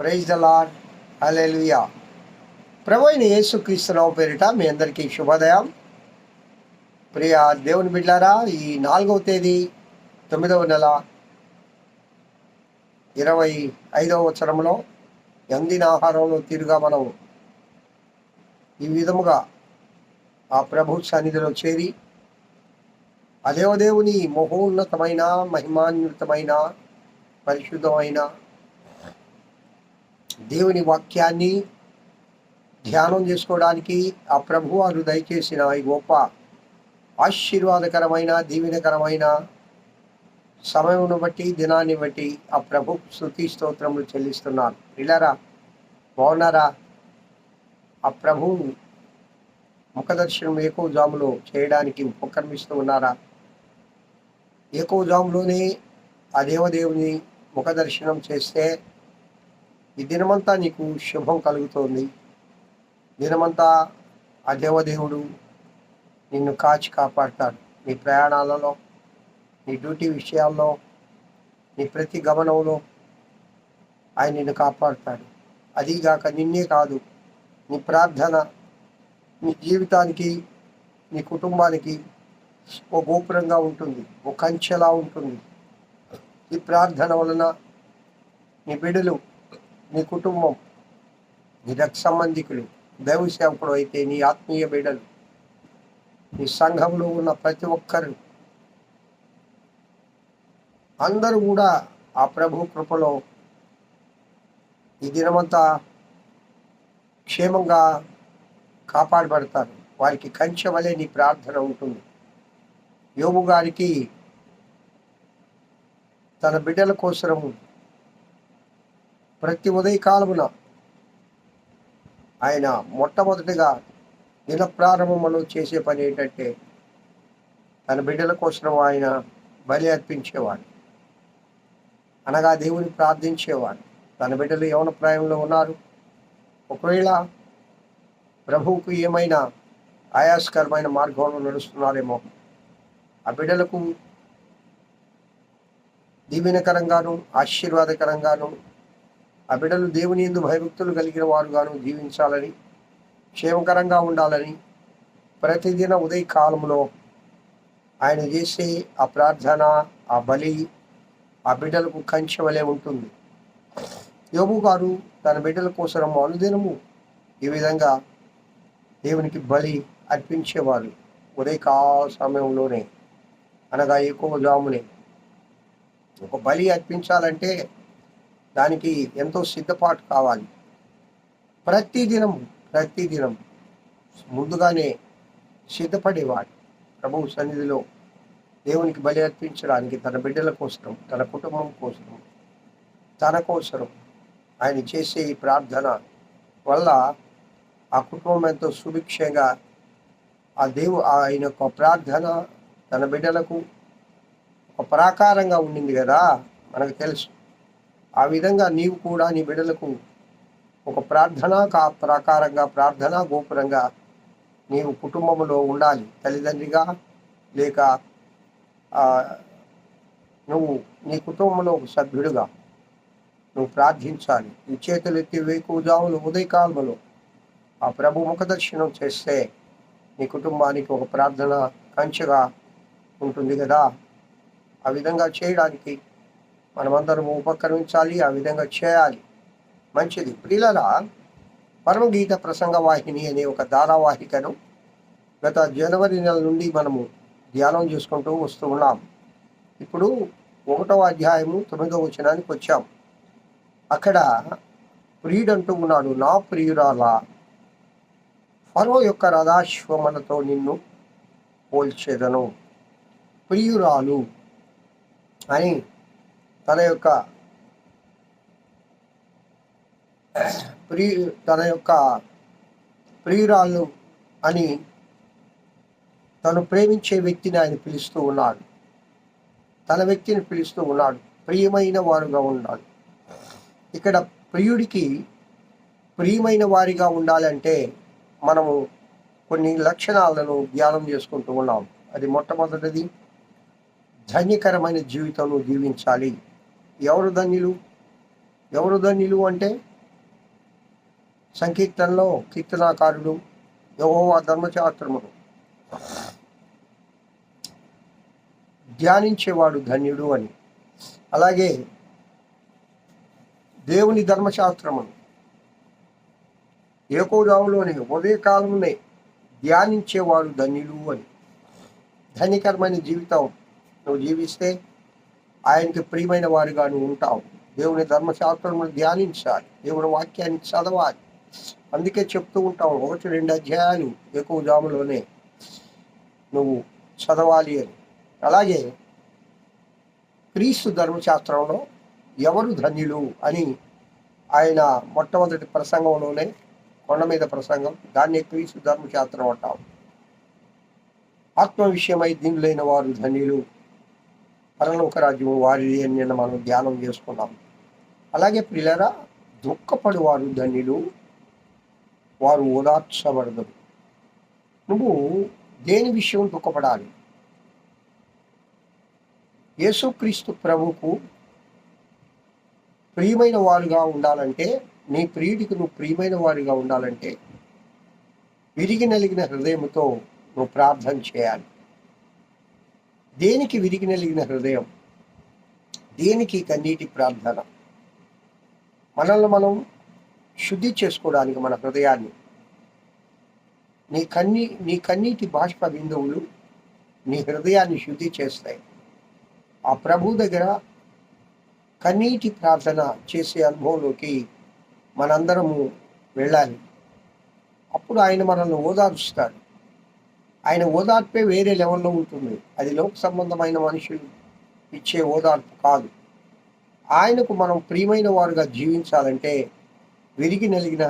Praise the Lord hallelujah ప్రభు అయిన యేసుక్రీస్తురావు పేరిట మీ అందరికీ శుభోదయం. ప్రియ దేవుని బిడ్డారా ఈ నాలుగవ తేదీ తొమ్మిదవ నెల ఇరవై ఐదవ సంవత్సరంలో ఎందిన ఆహారంలో తీరుగా మనం ఈ విధముగా ఆ ప్రభు సన్నిధిలో చేరి అదేవ దేవుని మహోన్నతమైన మహిమాన్వితమైన పరిశుద్ధమైన దేవుని వాక్యాన్ని ధ్యానం చేసుకోవడానికి ఆ ప్రభు వారు దయచేసిన ఈ గొప్ప ఆశీర్వాదకరమైన దీవెనకరమైన సమయమును బట్టి దినాన్ని బట్టి ఆ ప్రభు శృతి స్తోత్రములు చెల్లిస్తున్నారు. ఇలారా బాగున్నారా? ఆ ప్రభు ముఖదర్శనం ఎక్కువ జాములో చేయడానికి ఉపక్రమిస్తూ ఉన్నారా? ఎక్కువ జాములోనే ఆ దేవదేవుని ముఖదర్శనం చేస్తే ఈ దినమంతా నీకు శుభం కలుగుతోంది. దినమంతా ఆ దేవదేవుడు నిన్ను కాచి కాపాడతాడు. నీ ప్రయాణాలలో నీ డ్యూటీ విషయాల్లో నీ ప్రతి గమనంలో ఆయన నిన్ను కాపాడుతాడు. అదీగాక నిన్నే కాదు నీ ప్రార్థన నీ జీవితానికి నీ కుటుంబానికి ఓ గోపురంగా ఉంటుంది ఓ కంచెలా ఉంటుంది. ఈ ప్రార్థన వలన నీ బిడ్డలు నీ కుటుంబం నీ రక్ సంబంధికులు దైవ సేవకుడు అయితే నీ ఆత్మీయ బిడ్డలు నీ సంఘంలో ఉన్న ప్రతి ఒక్కరు. అందరూ కూడా ఆ ప్రభు కృపలో ఈ దినమంతా క్షేమంగా కాపాడబడతారు. వారికి కంచె వలె నీ ప్రార్థన ఉంటుంది. యోగు గారికి తన బిడ్డల కోసము ప్రతి ఉదయకాలమున ఆయన మొట్టమొదటిగా దిన ప్రారంభంలో చేసే పని ఏంటంటే తన బిడ్డల కోసం ఆయన బలి అర్పించేవాడు. అనగా దేవుని ప్రార్థించేవాడు. తన బిడ్డలు యవన ప్రాయంలో ఉన్నారు. ఒకవేళ ప్రభువుకు ఏమైనా ఆయాస్కరమైన మార్గంలో నడుస్తున్నారేమో ఆ బిడ్డలకు దీవెనకరంగాను ఆశీర్వాదకరంగాను ఆ బిడ్డలు దేవుని ఎందు భయభక్తులు కలిగిన వారుగాను జీవించాలని క్షేమకరంగా ఉండాలని ప్రతిదిన ఉదయ కాలంలో ఆయన చేసే ఆ ప్రార్థన ఆ బలి ఆ బిడ్డలకు కంచె వలె ఉంటుంది. యోబు గారు తన బిడ్డల కోసం అనుదినము ఈ విధంగా దేవునికి బలి అర్పించేవారు ఉదయకాల సమయంలోనే. అనగా ఎక్కువ జామునే. ఒక బలి అర్పించాలంటే దానికి ఎంతో సిద్ధపాటు కావాలి. ప్రతిదినం ప్రతిదినం ముందుగానే సిద్ధపడేవాడు. ప్రభువు సన్నిధిలో దేవునికి బలి అర్పించడానికి తన బిడ్డల కోసం తన కుటుంబం కోసం తన కోసం ఆయన చేసే ఈ ప్రార్థన వల్ల ఆ కుటుంబం ఎంతో సుభిక్షంగా ఆ దేవు ఆయన యొక్క ప్రార్థన తన బిడ్డలకు ఒక ప్రాకారంగా ఉండింది కదా మనకు తెలుసు. ఆ విధంగా నీవు కూడా నీ బిడ్డలకు ఒక ప్రార్థన కా ప్రాకారంగా ప్రార్థనా గోపురంగా నీవు కుటుంబంలో ఉండాలి. తల్లిదండ్రిగా లేక నువ్వు నీ కుటుంబంలో ఒక సభ్యుడుగా నువ్వు ప్రార్థించాలి. నీ చేతులు ఎత్తి వేకుజాములు ఉదయకాలంలో ఆ ప్రభు ముఖదర్శనం చేస్తే నీ కుటుంబానికి ఒక ప్రార్థన కంచెగా ఉంటుంది కదా. ఆ విధంగా చేయడానికి మనమందరం ఉపక్రమించాలి ఆ విధంగా చేయాలి. మంచిది. ప్రియులరా పరమగీత ప్రసంగ వాహిని అనే ఒక ధారావాహికను గత జనవరి నెల నుండి మనము ధ్యానం చేసుకుంటూ వస్తూ ఉన్నాం. ఇప్పుడు ఒకటవ అధ్యాయము తొమ్మిదవ వచనానికి వచ్చాం. అక్కడ ప్రియుడంటూ ఉన్నాడు నా ప్రియురాలా ఫరో యొక్క రథాశ్వమలతో నిన్ను పోల్చేదను. ప్రియురాలు అని తన యొక్క ప్రియ తన యొక్క ప్రియురాలు అని తను ప్రేమించే వ్యక్తిని ఆయన పిలుస్తూ ఉన్నాడు. తన వ్యక్తిని పిలుస్తూ ఉన్నాడు. ప్రియమైన వారుగా ఉన్నాడు ఇక్కడ ప్రియుడికి ప్రియమైన వారిగా ఉండాలంటే మనము కొన్ని లక్షణాలను ధ్యానం చేసుకుంటూ ఉన్నాం. అది మొట్టమొదటిది. ధన్యకరమైన జీవితం జీవించాలి. ఎవరు ధన్యులు? ఎవరు ధన్యులు అంటే సంకీర్తనలో కీర్తనాకారుడు యహోవా ధర్మశాస్త్రమును. ధ్యానించేవాడు ధన్యుడు అని. అలాగే దేవుని ధర్మశాస్త్రమును. ఏకోజాములోనే ఉదయకాలంలోనే ధ్యానించేవాడు ధన్యుడు అని. ధన్యకరమైన జీవితం నువ్వు జీవిస్తే ఆయనకి ప్రియమైన వారిగా నువ్వు ఉంటావు. దేవుని ధర్మశాస్త్రమును ధ్యానించాలి. దేవుని వాక్యాన్ని చదవాలి. అందుకే చెప్తూ ఉంటాం ఒకటి రెండు అధ్యాయాలు ఎక్కువ జాములోనే నువ్వు చదవాలి అని. అలాగే క్రీస్తు ధర్మశాస్త్రంలో ఎవరు ధన్యులు అని ఆయన మొట్టమొదటి ప్రసంగంలోనే కొండ మీద ప్రసంగం దాన్ని క్రీస్తు ధర్మశాస్త్రం అంటాం. ఆత్మ విషయమై దీనులైన వారు ధన్యులు. పరలోక రాజ్యము వారిది అని నిన్న మనం ధ్యానం చేసుకున్నాం అలాగే పిల్లరా దుఃఖపడి వారు ధన్యులు వారు ఓదార్చబడదు నువ్వు దేని విషయం దుఃఖపడాలి? యేసుక్రీస్తు ప్రభుకు ప్రియమైన వారుగా ఉండాలంటే నీ ప్రియుడికి నువ్వు ప్రియమైన వారిగా ఉండాలంటే విరిగి నలిగిన హృదయంతో నువ్వు ప్రార్థన చేయాలి. దేనికి విరిగి నలిగిన హృదయం? దేనికి కన్నీటి ప్రార్థన? మనల్ని మనం శుద్ధి చేసుకోవడానికి మన హృదయాన్ని. నీ కన్నీ నీ కన్నీటి బాష్ప బిందువులు నీ హృదయాన్ని శుద్ధి చేస్తాయి. ఆ ప్రభు దగ్గర కన్నీటి ప్రార్థన చేసే అనుభవంలోకి మనందరము వెళ్ళాలి. అప్పుడు ఆయన మనల్ని ఓదారుస్తాడు. ఆయన ఓదార్పే వేరే లెవెల్లో ఉంటుంది. అది లోక సంబంధమైన మనుషులు ఇచ్చే ఓదార్పు కాదు. ఆయనకు మనం ప్రియమైన వారుగా జీవించాలంటే విరిగి నలిగిన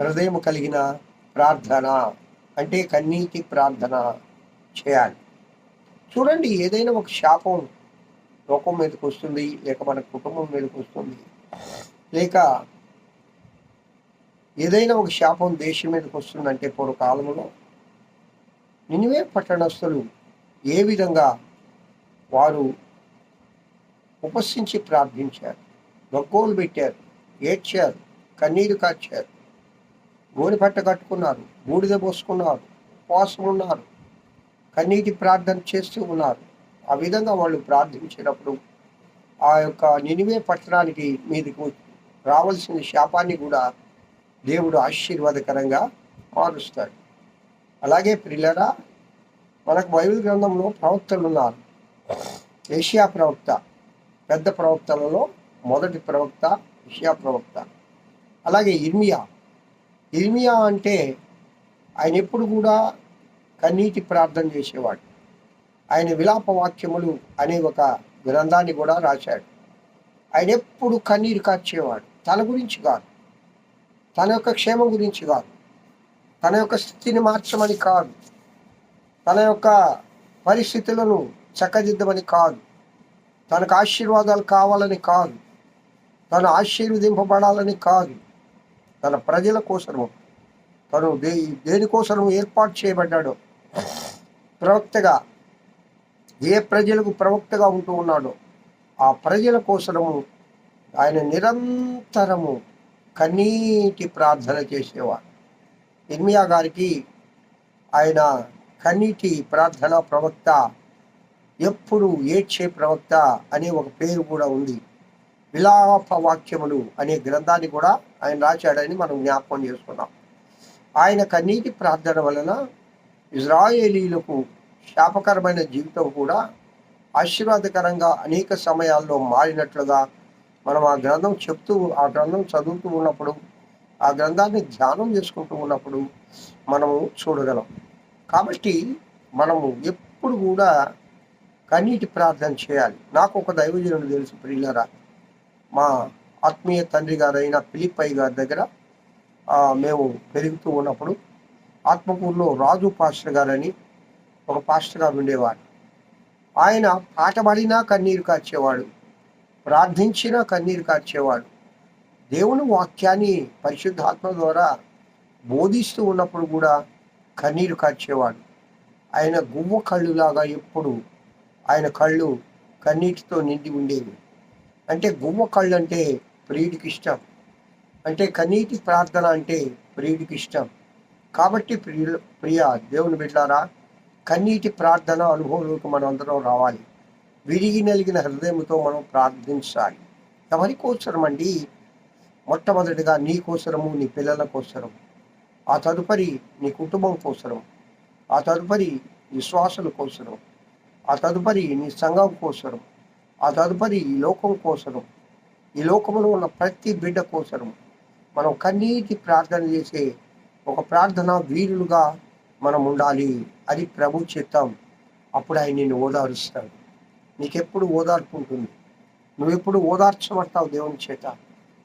హృదయం కలిగిన ప్రార్థన అంటే కన్నీటి ప్రార్థన చేయాలి. చూడండి ఏదైనా ఒక శాపం లోకం మీదకి వస్తుంది లేక మన కుటుంబం మీదకి వస్తుంది లేక ఏదైనా ఒక శాపం దేశం మీదకి వస్తుందంటే పూర్వకాలంలో నినివే పట్టణస్థులు. ఏ విధంగా వారు ఉపసించి ప్రార్థించారు? గగ్గోలు పెట్టారు ఏడ్చారు కన్నీరు కాచారు. గోని పట్ట కట్టుకున్నారు బూడిద పోసుకున్నారు ఉపవాసం ఉన్నారు కన్నీటి ప్రార్థన చేస్తూ ఉన్నారు. ఆ విధంగా వాళ్ళు ప్రార్థించినప్పుడు ఆ యొక్క నినివే పట్టణానికి మీదకు రావాల్సిన శాపాన్ని కూడా దేవుడు ఆశీర్వాదకరంగా మారుస్తాడు. అలాగే ప్రిల్లరా మనకు బైబిల్ గ్రంథంలో ప్రవక్తలు ఉన్నారు. ఏషియా ప్రవక్త పెద్ద ప్రవక్తలలో మొదటి ప్రవక్త ఏషియా ప్రవక్త. అలాగే ఇర్మియా ఇర్మియా అంటే ఆయన ఎప్పుడు కూడా కన్నీటి ప్రార్థన చేసేవాడు. ఆయన విలాప వాక్యములు అనే ఒక గ్రంథాన్ని కూడా రాశాడు. ఆయన ఎప్పుడు కన్నీరు కార్చేవాడు. తన గురించి కాదు. తన యొక్క క్షేమం గురించి కాదు. తన యొక్క స్థితిని మార్చమని కాదు. తన యొక్క పరిస్థితులను చక్కదిద్దమని కాదు. తనకు ఆశీర్వాదాలు కావాలని కాదు. తను ఆశీర్వదింపబడాలని కాదు. తన ప్రజల కోసము తను దే దేనికోసము ఏర్పాటు చేయబడ్డాడో ప్రవక్తగా ఏ ప్రజలకు ప్రవక్తగా ఉంటూ ఉన్నాడో ఆ ప్రజల కోసము ఆయన నిరంతరము కన్నీటి ప్రార్థన చేసేవాడు. ఇర్మియా గారికి ఆయన కన్నీటి ప్రార్థన ప్రవక్త ఎప్పుడు ఏడ్చే ప్రవక్త అనే ఒక పేరు కూడా ఉంది. విలాప వాక్యములు అనే గ్రంథాన్ని కూడా ఆయన రాశాడని మనం జ్ఞాపకం చేసుకున్నాం. ఆయన కన్నీటి ప్రార్థన వలన ఇజ్రాయేలీలకు శాపకరమైన జీవితం కూడా ఆశీర్వాదకరంగా అనేక సమయాల్లో మారినట్లుగా మనం ఆ గ్రంథం చెప్తూ ఆ గ్రంథం చదువుతూ ఉన్నప్పుడు ఆ గ్రంథాన్ని ధ్యానం చేసుకుంటూ ఉన్నప్పుడు మనము చూడగలం. కాబట్టి మనము ఎప్పుడు కూడా కన్నీటి ప్రార్థన చేయాలి. నాకు ఒక దైవజనుడు తెలుసు ప్రియులరా. మా ఆత్మీయ తండ్రి గారైన పిలిపై గారి దగ్గర మేము పెరుగుతూ ఉన్నప్పుడు ఆత్మకూరులో రాజు పాస్టర్ గారని ఒక పాస్టర్ గారు ఉండేవాడు ఆయన పాటబడినా కన్నీరు కార్చేవాడు ప్రార్థించినా కన్నీరు కార్చేవాడు దేవుని వాక్యాన్ని పరిశుద్ధాత్మ ద్వారా బోధిస్తూ ఉన్నప్పుడు కూడా కన్నీరు కార్చేవాడు ఆయన గువ్వ కళ్ళులాగా ఎప్పుడు ఆయన కళ్ళు కన్నీటితో నిండి ఉండేవి. అంటే గువ్వ కళ్ళు అంటే ప్రియుడికి ఇష్టం. అంటే కన్నీటి ప్రార్థన అంటే ప్రియుడికి ఇష్టం. కాబట్టి ప్రియ ప్రియ దేవుని బిడ్డారా కన్నీటి ప్రార్థన అనుభవంలోకి మనం అందరం రావాలి. విరిగి నలిగిన హృదయంతో మనం ప్రార్థించాలి. ఎవరి కోసరం అండి మొట్టమొదటిగా నీ కోసరము నీ పిల్లల కోసరం ఆ తదుపరి నీ కుటుంబం కోసరం ఆ తదుపరి విశ్వాసుల కోసరం ఆ తదుపరి నీ సంఘం కోసరం ఆ తదుపరి ఈ లోకం కోసరం ఈ లోకంలో ఉన్న ప్రతి బిడ్డ కోసరం మనం కన్నీటి ప్రార్థన చేసే ఒక ప్రార్థన వీరులుగా మనం ఉండాలి. అది ప్రభు చిత్తం. అప్పుడు ఆయన నిన్ను ఓదారుస్తాడు. నీకెప్పుడు ఓదార్పు ఉంటుంది? నువ్వెప్పుడు ఓదార్చబడతావు దేవుని చేత?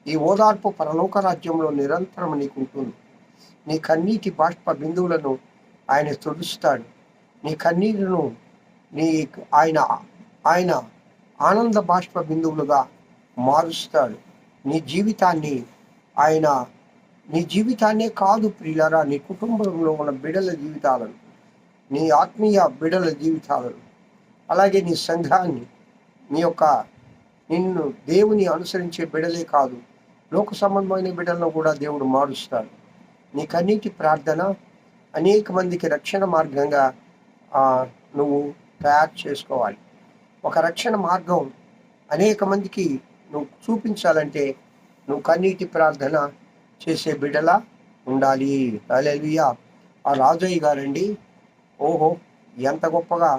ఈ ఓదార్పు పరలోక రాజ్యంలో నిరంతరం నీకు ఉంటుంది నీ కన్నీటి బాష్ప బిందువులను ఆయన తుడుస్తాడు. నీ కన్నీరును నీ ఆయన ఆయన ఆనంద బాష్ప బిందువులుగా మారుస్తాడు. నీ జీవితాన్ని ఆయన నీ జీవితాన్నే కాదు ప్రియులరా నీ కుటుంబంలో ఉన్న బిడల జీవితాలను నీ ఆత్మీయ బిడల జీవితాలను అలాగే నీ సంఘాన్ని నీ యొక్క నిన్ను దేవుని అనుసరించే బిడలే కాదు లోక సంబంధమైన బిడ్డలను కూడా దేవుడు మారుస్తాడు. నీ కన్నీటి ప్రార్థన అనేక మందికి రక్షణ మార్గంగా నువ్వు తయారు చేసుకోవాలి. ఒక రక్షణ మార్గం అనేక మందికి నువ్వు చూపించాలంటే నువ్వు కన్నీటి ప్రార్థన చేసే బిడ్డలా ఉండాలి. అలెలుయా ఆ రాజయ్య గారండి ఓహో ఎంత గొప్పగా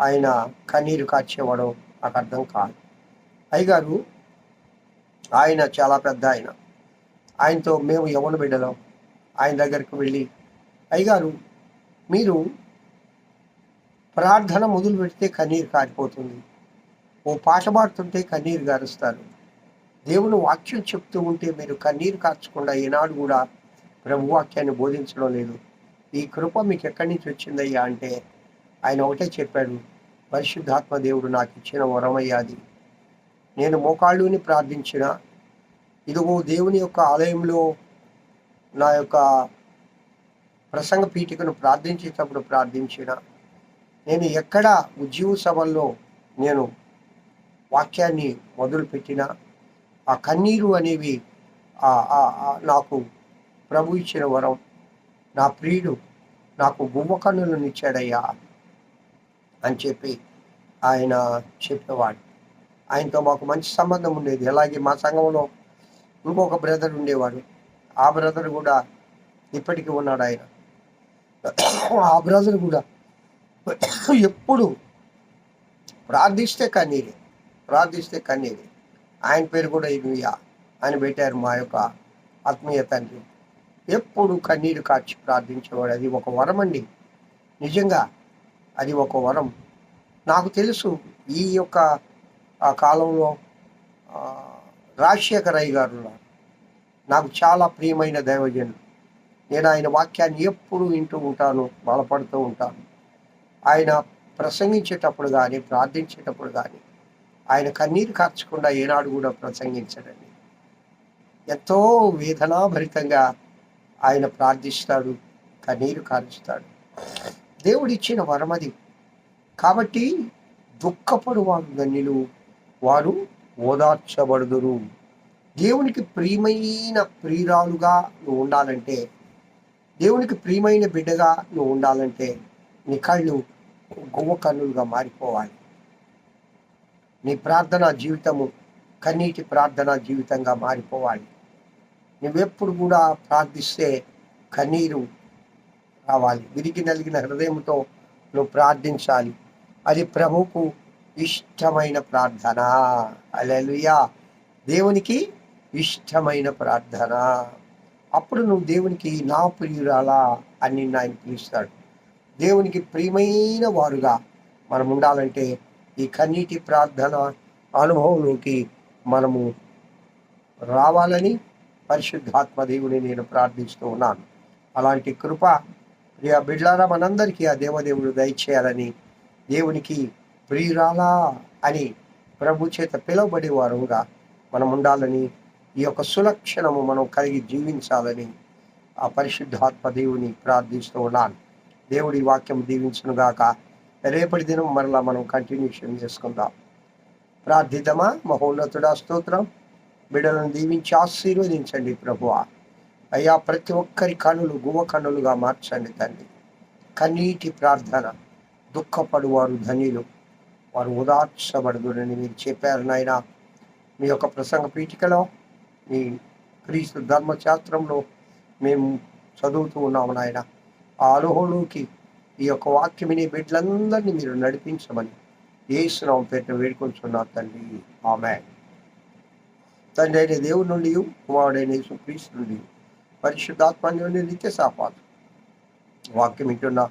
ఆయన కన్నీరు కాచేవాడో నాకు అర్థం కాదు. అయ్యగారు ఆయన చాలా పెద్ద ఆయన. ఆయనతో మేము యవన బిడ్డలం. ఆయన దగ్గరికి వెళ్ళి అయ్యగారు మీరు ప్రార్థన మొదలు పెడితే కన్నీరు కారిపోతుంది. ఓ పాట పాడుతుంటే కన్నీరు గారుస్తారు. దేవుని వాక్యం చెప్తూ ఉంటే మీరు కన్నీరు కార్చకుండా ఈనాడు కూడా ప్రభు వాక్యాన్ని బోధించడం లేదు. ఈ కృప మీకు ఎక్కడి నుంచి వచ్చిందయ్యా? అంటే ఆయన ఒకటే చెప్పాడు పరిశుద్ధాత్మ దేవుడు నాకు ఇచ్చిన వరమయ్యాది నేను మోకాళ్ళుని ప్రార్థించిన ఇదిగో దేవుని యొక్క ఆలయంలో నా యొక్క ప్రసంగ పీఠికను ప్రార్థించేటప్పుడు ప్రార్థించిన నేను ఎక్కడ ఉద్యోగ సభల్లో నేను వాక్యాన్ని మొదలుపెట్టిన ఆ కన్నీరు అనేవి నాకు ప్రభు ఇచ్చిన వరం నా ప్రియుడు నాకు గువ్వ కన్నులను ఇచ్చాడయ్యా అని చెప్పి ఆయన చెప్పేవాడు. ఆయనతో మాకు మంచి సంబంధం ఉండేది. అలాగే మా సంఘంలో ఇంకొక బ్రదర్ ఉండేవాడు. ఆ బ్రదర్ కూడా ఇప్పటికీ ఉన్నాడు ఆయన. ఆ బ్రదర్ కూడా ఎప్పుడు ప్రార్థిస్తే కన్నీరే ప్రార్థిస్తే కన్నీరే. ఆయన పేరు కూడా ఇనుయా అని పెట్టారు మా యొక్క ఆత్మీయ తండ్రి. ఎప్పుడు కన్నీరు కాచి ప్రార్థించేవాడు. అది ఒక వరం అండి. నిజంగా అది ఒక వరం. నాకు తెలుసు ఈ యొక్క ఆ కాలంలో ఆ, రాజశేఖర్ అయ్య గారు ఉన్నారు. నాకు చాలా ప్రియమైన దైవజనుడు నేను ఆయన వాక్యాన్ని ఎప్పుడు వింటూ ఉంటాను బలపడుతూ ఉంటాను. ఆయన ప్రసంగించేటప్పుడు కానీ ప్రార్థించేటప్పుడు కానీ ఆయన కన్నీరు కార్చకుండా ఏనాడు కూడా ప్రసంగించడండి. ఎంతో వేదనాభరితంగా ఆయన ప్రార్థిస్తాడు కన్నీరు కారుస్తాడు దేవుడిచ్చిన వరమది. కాబట్టి దుఃఖపడు వారు ధన్యులు వారు ఓదార్చబడుదురు. దేవునికి ప్రియమైన ప్రియురాలుగా నువ్వు ఉండాలంటే దేవునికి ప్రియమైన బిడ్డగా నువ్వు ఉండాలంటే నీ కళ్ళు గువ్వ కన్నులుగా మారిపోవాలి. నీ ప్రార్థనా జీవితము కన్నీటి ప్రార్థనా జీవితంగా మారిపోవాలి. నువ్వెప్పుడు కూడా ప్రార్థిస్తే కన్నీరు రావాలి. విరిగి నలిగిన హృదయంతో నువ్వు ప్రార్థించాలి. అది ప్రభువుకు ఇష్టమైన ప్రార్థన. అలెలుయా దేవునికి ఇష్టమైన ప్రార్థన. అప్పుడు నువ్వు దేవునికి నా ప్రియురాలా అని నిన్ను ఆయన పిలుస్తాడు. దేవునికి ప్రియమైన వారుగా మనం ఉండాలంటే ఈ కన్నీటి ప్రార్థన అనుభవంలోకి మనము రావాలని పరిశుద్ధాత్మ దేవుని నేను ప్రార్థిస్తూ ఉన్నాను. అలాంటి కృప ప్రియ బిడ్లారా మనందరికీ ఆ దేవదేవుడు దయచేయాలని దేవునికి ప్రియురాలా అని ప్రభు చేత పిలువబడి వారుగా మనం ఉండాలని ఈ యొక్క సులక్షణము మనం కలిగి జీవించాలని ఆ పరిశుద్ధాత్మ దేవుని ప్రార్థిస్తూ ఉన్నాను. దేవుడి వాక్యం దీవించునుగాక రేపటి దినం మరలా మనం కంటిన్యూషన్ చేసుకుందాం. ప్రార్థితమా మహోన్నతుడా స్తోత్రం. బిడ్డలను దీవించి ఆశీర్వదించండి ప్రభువ. అయ్యా ప్రతి ఒక్కరి కనులు గువ కనులుగా మార్చండి తండ్రి. కన్నీటి ప్రార్థన దుఃఖపడువారు ధనిలు వారు ఉదార్చబడదురని మీరు చెప్పారు నాయన. మీ యొక్క ప్రసంగ పీఠికలో మీ క్రీస్తు ధర్మశాస్త్రంలో మేము చదువుతూ ఉన్నాము నాయన. ఆ అనుభవంలోకి ఈ యొక్క వాక్యం వినే బిడ్డలందరినీ మీరు నడిపించమని ఏసునాం పేట వేడుకొంచున్నారు తండ్రి. ఆమె తండ్రి అయిన దేవుడి నుండి కుమారుడైన యేసు క్రీస్తు నుండి పరిశుద్ధాత్మ నిత్య సాపాదు వాక్యం వింటున్నా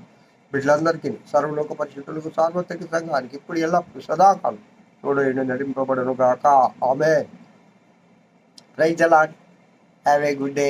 బిడ్డలందరికీ సర్వలోక పరిశుద్ధులకు సార్వత్రిక సంఘానికి ఇప్పుడు ఎల్లప్పుడు సదాకాలం తోడైన నడింపబడను గాక ఆమె ప్రైజ్ అలాడ్ హ్యావ్ ఏ గుడ్ డే